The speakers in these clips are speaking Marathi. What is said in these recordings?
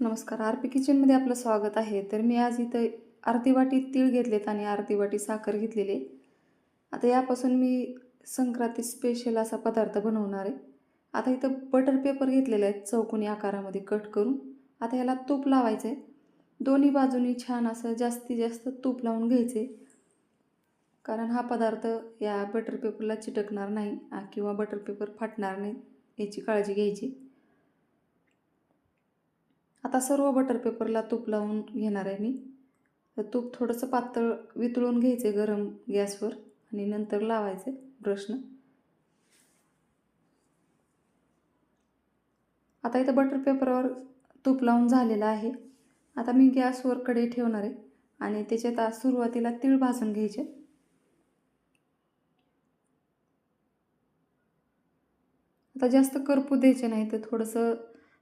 नमस्कार. आर पी किचनमध्ये आपलं स्वागत आहे. तर मी आज इथं आरती वाटी तीळ घेतलेत आणि आरती वाटी साखर घेतलेली आहे. आता यापासून मी संक्रांती स्पेशल असा पदार्थ बनवणार आहे. आता इथं बटर पेपर घेतलेला आहे चौकोनी आकारामध्ये कट करून. आता याला तूप लावायचं आहे दोन्ही बाजूनी छान असं जास्तीत जास्त तूप लावून घ्यायचे कारण हा पदार्थ या बटर पेपरला चिटकणार नाही किंवा बटर पेपर फाटणार नाही याची काळजी घ्यायची. आता सर्व बटर पेपरला तूप लावून घेणार आहे मी. तर तूप थोडंसं पातळ वितळून घ्यायचे गरम गॅसवर आणि नंतर लावायचे ब्रशनं आता इथं बटर पेपरवर तूप लावून झालेलं आहे. आता मी गॅसवर कडे ठेवणार आहे आणि त्याच्यात आज सुरुवातीला तीळ भाजून घ्यायचे. आता जास्त करपू द्यायचे नाही तर थोडंसं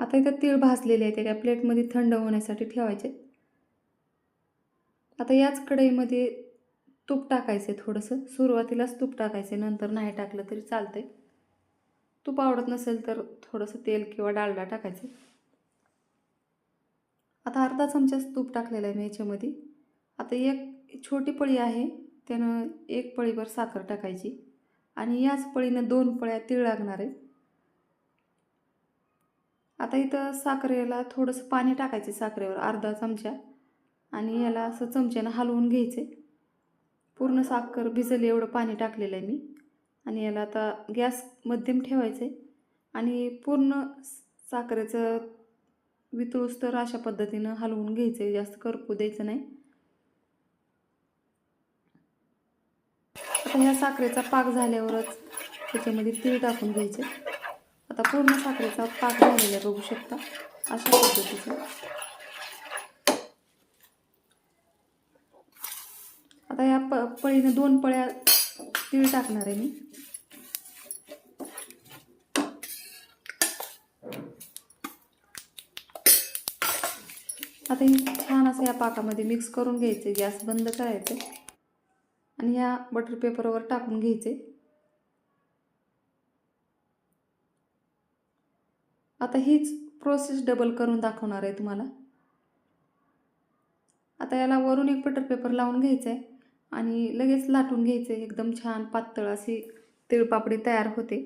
आता इथं तीळ भाजलेले आहेत त्या प्लेटमध्ये थंड होण्यासाठी ठेवायचे आता याच कढईमध्ये तूप टाकायचे थोडंसं. सुरुवातीलाच तूप टाकायचे नंतर नाही टाकलं तरी चालतंय. तूप आवडत नसेल तर थोडंसं तेल किंवा डालडा टाकायचं. आता अर्धा चमचाच तूप टाकलेलं आहे मी याच्यामध्ये. आता एक छोटी पळी आहे त्यानं एक पळीभर साखर टाकायची. आणि याच पळीनं दोन पळ्या तीळ लागणार आहे. आता इथं साखरेला थोडंसं पाणी टाकायचे साखरेवर अर्धा चमचा. आणि याला असं चमच्यानं हलवून घ्यायचे पूर्ण साखर भिजले एवढं पाणी टाकलेलं आहे मी. आणि याला आता गॅस मध्यम ठेवायचं आहे आणि पूर्ण साखरेचं वितळूस तर अशा पद्धतीनं हलवून घ्यायचं आहे जास्त करपू द्यायचं नाही. आता ह्या साखरेचा पाक झाल्यावरच त्याच्यामध्ये तीळ टाकून घ्यायचे आता पूर्ण साखरेचा पाक झालेला बघू शकता. अशा पद्धतीचं. आता या प पळीनं दोन पळ्या तीळ टाकणार आहे मी. आता ही छान असं या पाकामध्ये मिक्स करून घ्यायचे गॅस बंद करायचे आणि ह्या बटर पेपरवर टाकून घ्यायचे आता हीच प्रोसेस डबल करून दाखवणार आहे तुम्हाला. आता याला वरून एक बटर पेपर लावून घ्यायचं आहे आणि लगेच लाटून घ्यायचं आहे एकदम छान पातळ अशी तिळपापडी तयार होते.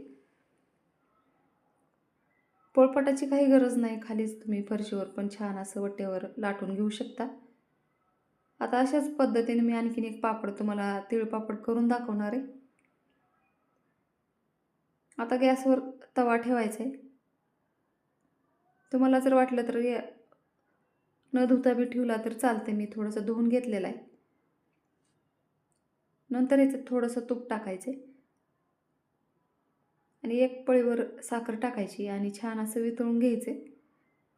पोळपाटाची काही गरज नाही. खालीच तुम्ही फरशीवर पण छान असं वट्यावर लाटून घेऊ शकता. आता अशाच पद्धतीने मी आणखीन एक पापड तुम्हाला तिळपापड करून दाखवणार आहे. आता गॅसवर तवा ठेवायचा आहे तुम्हाला जर वाटलं तर या न धुता बी ठेवला तर चालते मी थोडंसं धुवून घेतलेलं आहे. नंतर याचं थोडंसं तूप टाकायचे. आणि एक पळीवर साखर टाकायची आणि छान असं वितळून घ्यायचे.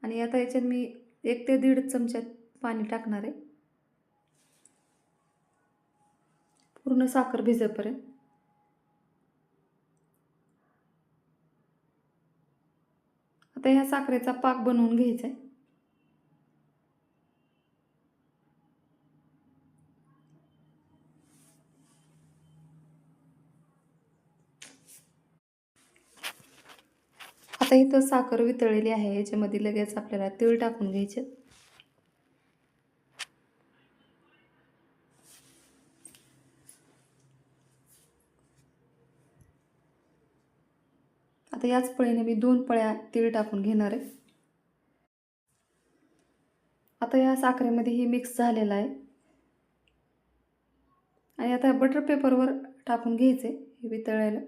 आणि आता याच्यात मी एक ते दीड चमच्यात पाणी टाकणार आहे. पूर्ण साखर भिजेपर्यंत. आता ह्या साखरेचा पाक बनवून घ्यायचा आहे आता इथं साखर वितळलेली आहे याच्यामध्ये लगेच आपल्याला तीळ टाकून घ्यायचे. आता याच पळीने मी दोन पळ्या तीळ टाकून घेणार आहे. आता या साखरेमध्ये ही मिक्स झालेलं आहे. आणि आता बटर पेपरवर टाकून घ्यायचं आहे हे वितळायला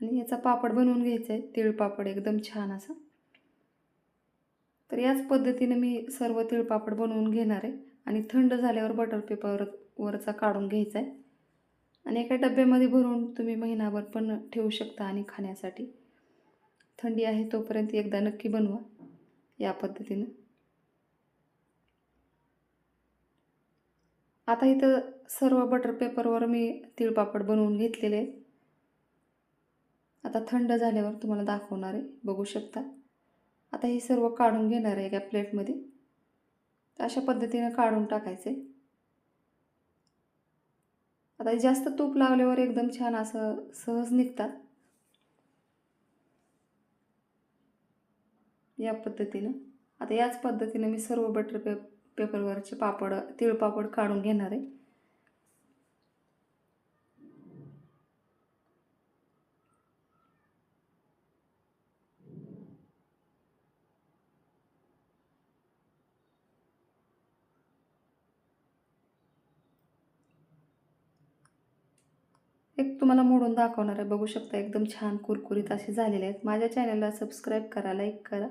आणि याचा पापड बनवून घ्यायचा आहे. तीळ पापड एकदम छान असा. तर याच पद्धतीने मी सर्व तीळ पापड बनवून घेणार आहे. आणि थंड झाल्यावर बटर पेपर वरचा काढून घ्यायचा आहे. आणि एका डब्यामध्ये भरून तुम्ही महिनाभर पण ठेवू शकता आणि खाण्यासाठी. थंडी आहे तोपर्यंत एकदा नक्की बनवा या पद्धतीनं. आता इथं सर्व बटर पेपरवर मी तिळपापड बनवून घेतलेले आहेत. आता थंड झाल्यावर तुम्हाला दाखवणार आहे बघू शकता. आता हे सर्व काढून घेणार आहे एका प्लेटमध्ये अशा पद्धतीनं काढून टाकायचे. आता जास्त तूप लावल्यावर एकदम छान असं सहज निघतात. या पद्धतीनं. आता याच पद्धतीनं मी सर्व बटर पे पेपरवरचे पापड तिळपापड काढून घेणार आहे. एक तुम्हाला मोडून दाखवणार आहे. बघू शकता एकदम छान कुरकुरीत असे झालेले आहेत. माझ्या चॅनलला सबस्क्राईब करा लाईक करा.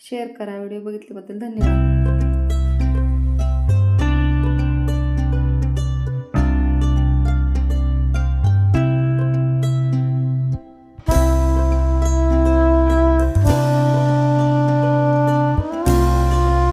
शेअर करा. व्हिडिओ बघितल्याबद्दल धन्यवाद.